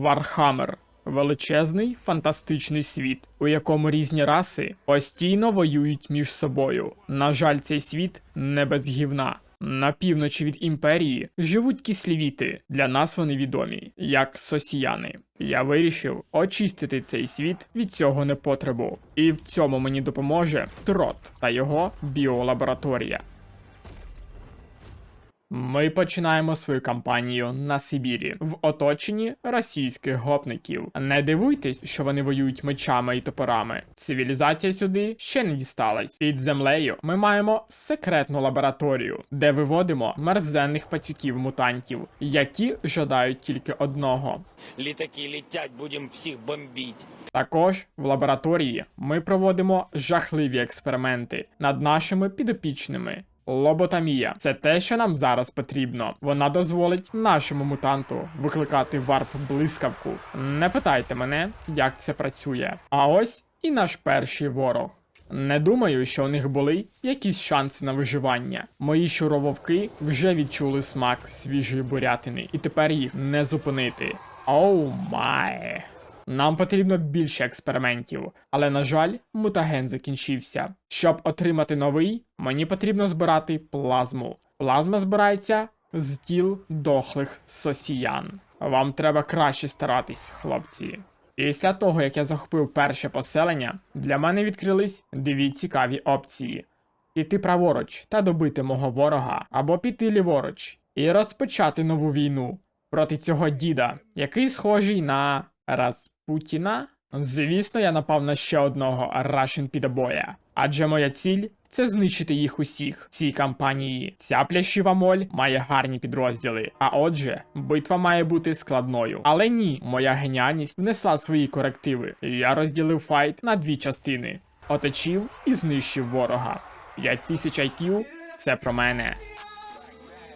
Вархаммер. Величезний фантастичний світ, у якому різні раси постійно воюють між собою. На жаль, цей світ не без гівна. На півночі від імперії живуть кислівіти. Для нас вони відомі як сосіяни. Я вирішив очистити цей світ від цього непотребу. І в цьому мені допоможе Трот та його біолабораторія. Ми починаємо свою кампанію на Сибірі в оточенні російських гопників. Не дивуйтесь, що вони воюють мечами і топорами. Цивілізація сюди ще не дісталась. Під землею ми маємо секретну лабораторію, де виводимо мерзенних пацюків мутантів, які жадають тільки одного. Літаки летять, будемо всіх бомбити. Також в лабораторії ми проводимо жахливі експерименти над нашими підопічними. Лоботомія це те, що нам зараз потрібно. Вона дозволить нашому мутанту викликати варп блискавку. Не питайте мене, як це працює. А ось і наш перший ворог. Не думаю, що у них були якісь шанси на виживання. Мої щурововки вже відчули смак свіжої бурятини, і тепер їх не зупинити. Оу май. Нам потрібно більше експериментів, але на жаль, мутаген закінчився. Щоб отримати новий, мені потрібно збирати плазму. Плазма збирається з тіл дохлих сосіян. Вам треба краще старатись, хлопці. Після того, як я захопив перше поселення, для мене відкрились дві цікаві опції: піти праворуч та добити мого ворога, або піти ліворуч і розпочати нову війну проти цього діда, який схожий на Распутіна. Звісно, я напав на ще одного Russian підобоя, адже моя ціль це знищити їх усіх цій кампанії. Ця плящива моль має гарні підрозділи. А отже, битва має бути складною. Але ні, моя геніальність внесла свої корективи. Я розділив файт на дві частини: оточив і знищив ворога. 5000 IQ – це про мене.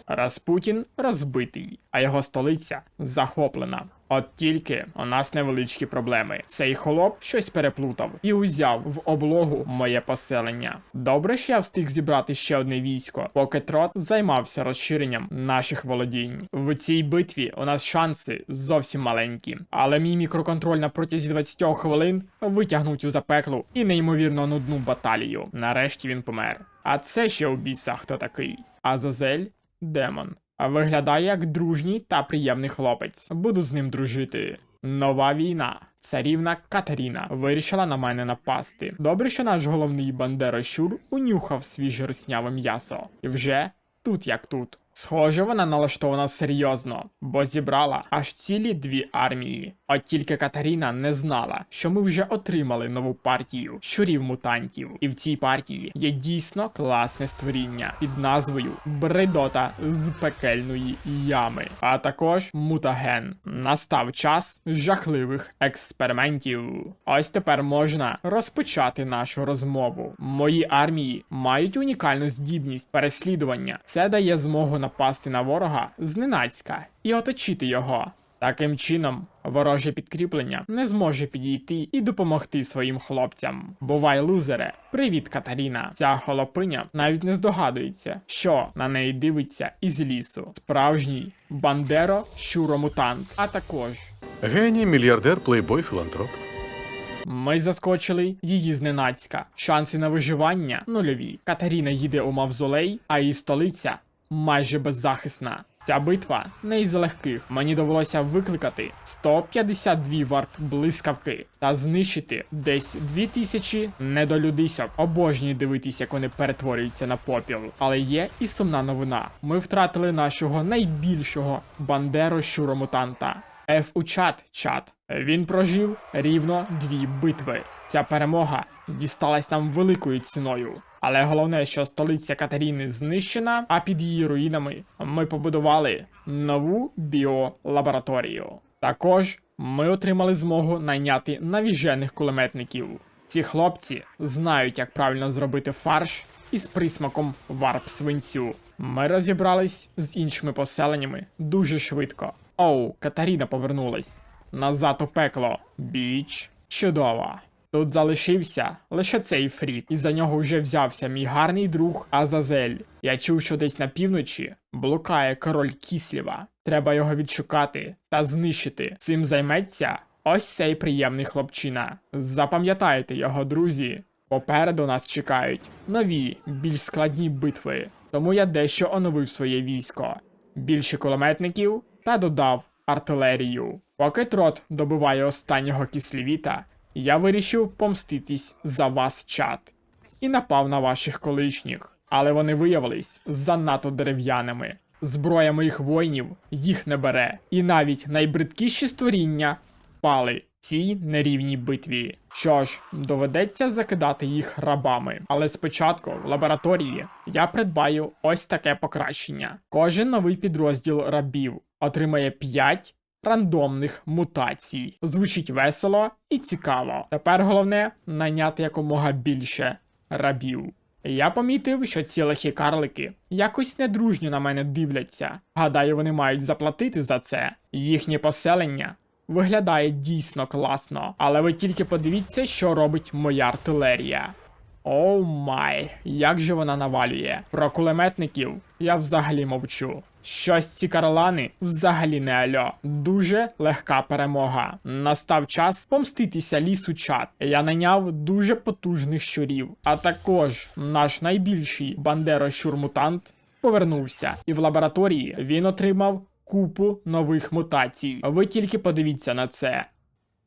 Распутін розбитий, а його столиця захоплена. От тільки у нас невеличкі проблеми. Цей холоп щось переплутав і узяв в облогу моє поселення. Добре, що я встиг зібрати ще одне військо, поки трот займався розширенням наших володінь. В цій битві у нас шанси зовсім маленькі, але мій мікроконтроль на протязі 20 хвилин витягнув цю запеклу і неймовірно нудну баталію. Нарешті він помер. А це ще у біса хто такий? Азазель демон. Виглядає як дружній та приємний хлопець. Буду з ним дружити. Нова війна. Царівна Катерина вирішила на мене напасти. Добре, що наш головний бандера Щур унюхав свіже русняве м'ясо. І вже тут як тут. Схоже, вона налаштована серйозно, бо зібрала аж цілі дві армії. От тільки Катерина не знала, що ми вже отримали нову партію щурів мутантів, і в цій партії є дійсно класне створіння під назвою Бредота з пекельної ями, а також мутаген. Настав час жахливих експериментів. Ось тепер можна розпочати нашу розмову. Мої армії мають унікальну здібність переслідування. Це дає змогу напасти на ворога зненацька і оточити його. Таким чином, вороже підкріплення не зможе підійти і допомогти своїм хлопцям. Бувай, лузере, привіт, Катаріна. Ця холопиня навіть не здогадується, що на неї дивиться із лісу. Справжній бандеро щуромутант, а також Геній, мільярдер, плейбой, філантроп. Ми заскочили її зненацька. Шанси на виживання нульові. Катаріна їде у мавзолей, а її столиця майже беззахисна. Ця битва не із легких. Мені довелося викликати 152 варп блискавки та знищити десь 2000 недолюдисьок. Обожнюю дивитися, як вони перетворюються на попіл. Але є і сумна новина. Ми втратили нашого найбільшого бандеро щуромутанта. Ф у чат чат. Він прожив рівно дві битви. Ця перемога дісталась нам великою ціною. Але головне, що столиця Катеріни знищена, а під її руїнами ми побудували нову біолабораторію. Також ми отримали змогу найняти навіжених кулеметників. Ці хлопці знають, як правильно зробити фарш із присмаком варп свинцю. Ми розібрались з іншими поселеннями дуже швидко. Оу, Катаріна повернулась. Назад у пекло. Біч. Чудово. Тут залишився лише цей фрік, і за нього вже взявся мій гарний друг Азазель. Я чув, що десь на півночі блукає король Кіслєва. Треба його відшукати та знищити. Цим займеться ось цей приємний хлопчина. Запам'ятайте його, друзі. Попереду нас чекають нові, більш складні битви. Тому я дещо оновив своє військо. Більше кулеметників та додав артилерію. Поки трот добиває останнього кислівіта, я вирішив помститись за вас, чат, і напав на ваших колишніх. Але вони виявились занадто дерев'яними. Зброя моїх воїнів їх не бере, і навіть найбридкіші створіння пали цій нерівній битві. Що ж, доведеться закидати їх рабами. Але спочатку в лабораторії я придбаю ось таке покращення. Кожен новий підрозділ рабів отримає 5 рандомних мутацій. Звучить весело і цікаво. Тепер головне найняти якомога більше рабів. Я помітив, що ці лихі карлики якось недружньо на мене дивляться. Гадаю, вони мають заплатити за це. Їхнє поселення виглядає дійсно класно, але ви тільки подивіться, що робить моя артилерія. Оу май, як же вона навалює. Про кулеметників я взагалі мовчу. Щось ці карлани взагалі не альо. Дуже легка перемога. Настав час помститися лісу чат. Я найняв дуже потужних щурів. А також наш найбільший бандеро-щур-мутант повернувся, і в лабораторії він отримав купу нових мутацій. Ви тільки подивіться на це.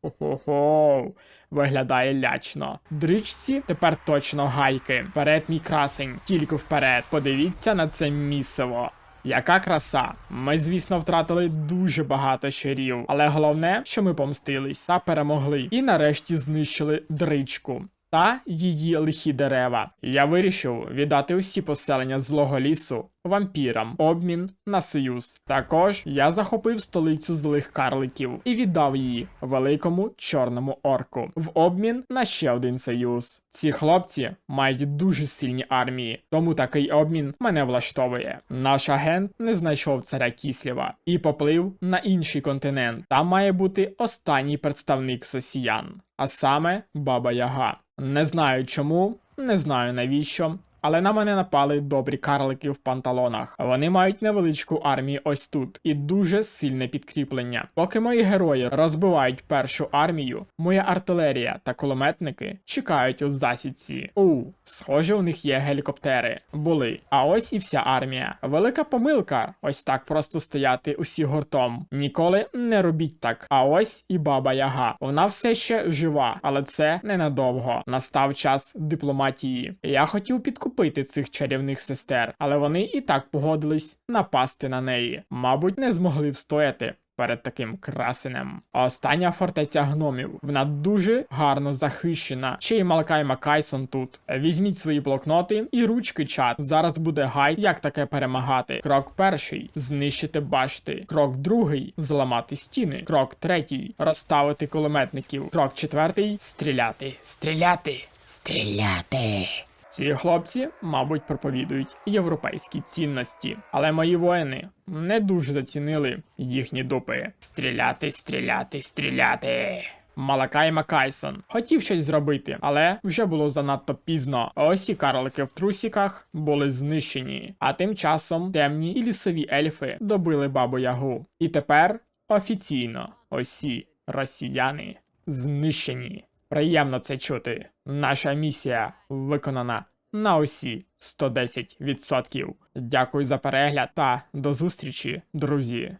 Хо-хо-хо, виглядає лячно. Дричці тепер точно гайки. Вперед, мій красень, тільки вперед. Подивіться на це місиво. Яка краса! Ми, звісно, втратили дуже багато щирів, але головне, що ми помстились та перемогли, і нарешті знищили дричку. Та її лихі дерева. Я вирішив віддати усі поселення злого лісу вампірам, обмін на союз. Також я захопив столицю злих карликів і віддав її великому чорному орку в обмін на ще один союз. Ці хлопці мають дуже сильні армії, тому такий обмін мене влаштовує. Наш агент не знайшов царя Кіслєва і поплив на інший континент. Там має бути останній представник сосіян, а саме Баба Яга. Не знаю чому, не знаю навіщо. Але на мене напали добрі карлики в панталонах. Вони мають невеличку армію ось тут і дуже сильне підкріплення. Поки мої герої розбивають першу армію, моя артилерія та кулеметники чекають у засідці. У, схоже, у них є гелікоптери. Були. А ось і вся армія. Велика помилка. Ось так просто стояти усі гуртом. Ніколи не робіть так. А ось і баба Яга. Вона все ще жива, але це ненадовго. Настав час дипломатії. Я хотів підкупити цих чарівних сестер, але вони і так погодились напасти на неї. Мабуть, не змогли встояти. Перед таким красенем. Остання фортеця гномів. Вона дуже гарно захищена. Ще й Малкай Макайсон тут. Візьміть свої блокноти і ручки чат. Зараз буде гайд, як таке перемагати. Крок перший знищити башти. Крок другий зламати стіни. Крок третій розставити кулеметників. Крок четвертий стріляти. Стріляти. Стріляти. Ці хлопці, мабуть, проповідують європейські цінності, але мої воїни не дуже зацінили їхні дупи. Стріляти, стріляти, стріляти. Малакай Макайсон хотів щось зробити, але вже було занадто пізно. Ось і карлики в трусіках були знищені. А тим часом темні і лісові ельфи добили бабу Ягу. І тепер офіційно усі росіяни знищені. Приємно це чути. Наша місія виконана на усі 110%. Дякую за перегляд та до зустрічі, друзі.